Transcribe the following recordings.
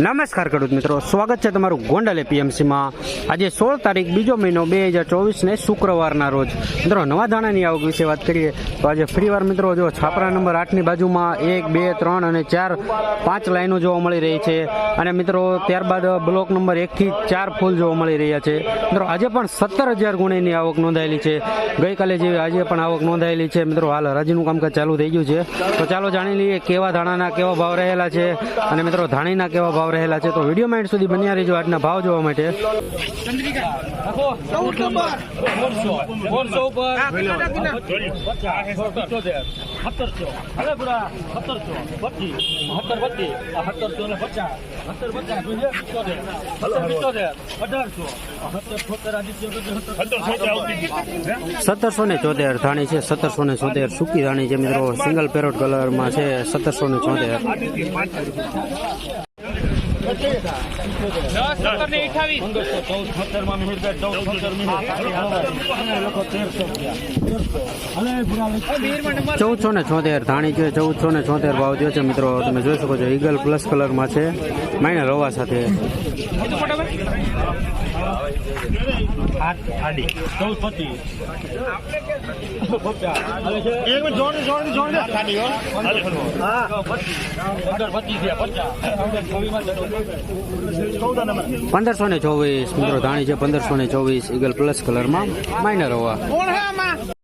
નમસ્કાર ખેડૂત મિત્રો, સ્વાગત છે તમારું ગોંડલ એપીએમસીમાં આજે સોળ તારીખ બીજો મહિનો બે હજાર ચોવીસને શુક્રવારના રોજ. મિત્રો, નવા દાણાની આવક વિશે વાત કરીએ તો આજે ફ્રીવાર મિત્રો, જો છાપરા નંબર આઠની બાજુમાં એક, બે, ત્રણ અને ચાર, પાંચ લાઈનો જોવા મળી રહી છે. અને મિત્રો, ત્યારબાદ બ્લોક નંબર એકથી ચાર ફૂલ જોવા મળી રહ્યા છે. મિત્રો, આજે પણ સત્તર હજાર ગુણીની આવક નોંધાયેલી છે. ગઈકાલે જેવી આજે પણ આવક નોંધાયેલી છે. મિત્રો, હાલ હરાજીનું કામકાજ ચાલુ થઈ ગયું છે. તો ચાલો જાણી લઈએ કેવા ધાણાના કેવા ભાવ રહેલા છે. અને મિત્રો, ધાણીના કેવા ભાવ રહેલા છે તો વીડિયો માઇન્ડ સુધી બન્યા રહેજો આજના ભાવ જોવા માટે. સત્તરસો ને ચોતેર ધાણી છે, સત્તરસો ને ચોતેર સૂકી ધાણી છે મિત્રો. સિંગલ પેરોટ કલરમાં છે, સત્તરસો ને ચોતેર. ચૌદસો ને છોતેર ધાણી છે, ચૌદસો ને છોતેર ભાવ થયો છે. મિત્રો, તમે જોઈ શકો છો, ઈગલ પ્લસ કલરમાં છે. માઇનર રવા સાથે. પચાસ પંદરસો ને ચોવીસ મિત્રો ધાણી છે પંદરસો ને ચોવીસ ઈગલ પ્લસ કલરમાં માઇનર રવા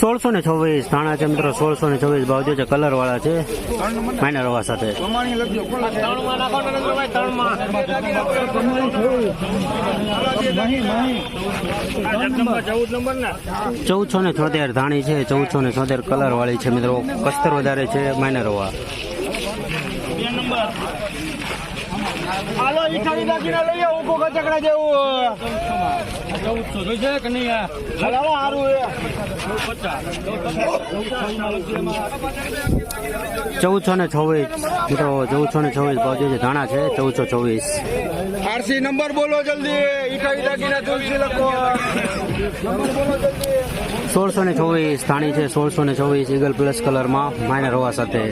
સોળસો ને છવ્વીસ ધાણા છે મિત્રો સોળસો ને છવ્વીસ ભાવ જે કલર વાળા છે માઇનર રવા સાથે. ચૌદસો ને છોતેર ધાણી છે, ચૌદસો ને છોતેર કલર વાળી છે મિત્રો. કસ્તર વધારે છે માઇનર હાલો ઈઠાવી દાખીને લઈએ ઊભો કચકડા જેવું ચૌદસો જોઈશે કે નહીં આ સારું ચૌદસો ને છવ્વીસ મિત્રો ચૌદસો ને છવ્વીસ ભાવ જે છે ધાણા છે ચૌદસો ચોવીસ આરસી નંબર બોલો જલ્દી ઈઠાવી દાખીને તુલસી લખો. સોળસો ને ચોવીસ થાણી છે, સોળસો ને ચોવીસ ઈગલ પ્લસ કલરમાં માઇનર રવા સાથે.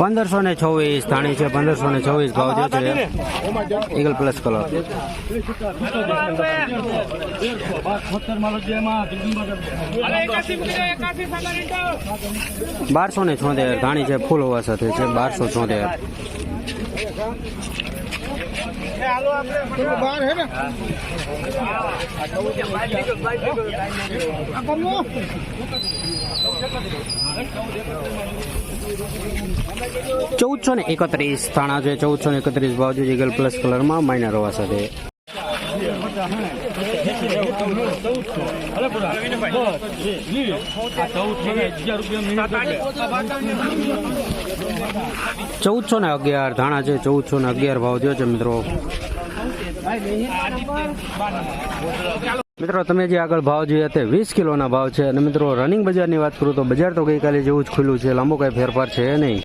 પંદરસો ને ચોવીસ થાણી છે, પંદરસો ને ચોવીસ ભાવ જે છે. ઈગલ પ્લસ કલર બારસો ને છોતેર. ધાણી છે, ફૂલ હોવા સાથે છે, બારસો છોતેર ચૌદસો ને એકત્રીસ થાણા છે, ચૌદસો ને એકત્રીસ ભાવ છે ઈગલ પ્લસ કલરમાં માઇનર હોવા સાથે. ચૌદસો ને અગિયાર ધાણા છે ચૌદસો ને અગિયાર ભાવ થયો છે મિત્રો. મિત્રો, તમે જે આગળ ભાવ જોઈએ તે વીસ કિલોના ભાવ છે. અને મિત્રો રનિંગ બજારની વાત કરું તો બજાર તો ગઈકાલે જેવું જ ખુલ્લું છે. લાંબો કઈ ફેરફાર છે નહીં.